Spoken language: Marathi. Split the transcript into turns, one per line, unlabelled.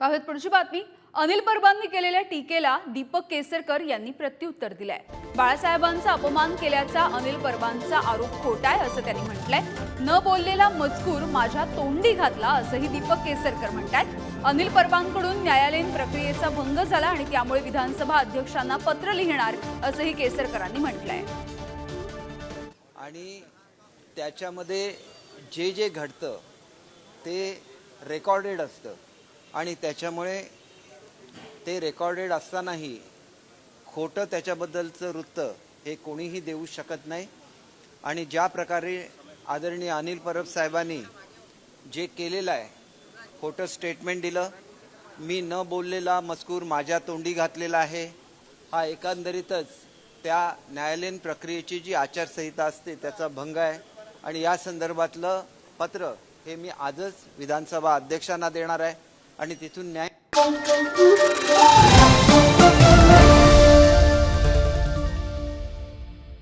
पाहूयात पुढची बातमी. अनिल परबांनी केलेल्या टीकेला दीपक केसरकर यांनी प्रत्युत्तर दिलंय. बाळासाहेबांचा अपमान केल्याचा अनिल परबांचा आरोप खोटा आहे असं त्यांनी म्हटलंय. न बोललेला मजकूर माझ्या तोंडी घातला असंही दीपक केसरकर म्हणतात अनिल परबांकडून न्यायालयीन प्रक्रियेचा भंग झाला आणि त्यामुळे विधानसभा अध्यक्षांना पत्र लिहिणार असंही केसरकरांनी म्हटलंय.
आणि त्याच्यामध्ये जे जे घडतं ते रेकॉर्डेड असतं. आणि त्याच्यामुळे ते रेकॉर्डेड असतानाही खोटं त्याच्याबद्दलचं वृत्त हे कोणीही देऊ शकत नाही. आणि ज्या प्रकारे आदरणीय अनिल परब साहेबांनी जे केलेलं आहे खोटं स्टेटमेंट दिलं मी न बोललेला मजकूर माझ्या तोंडी घातलेला आहे हा एकंदरीतच त्या न्यायालयीन प्रक्रियेची जी आचारसंहिता असते त्याचा भंग आहे. आणि या संदर्भातलं पत्र हे मी आजच विधानसभा अध्यक्षांना देणार आहे. आणि तिथून न्याय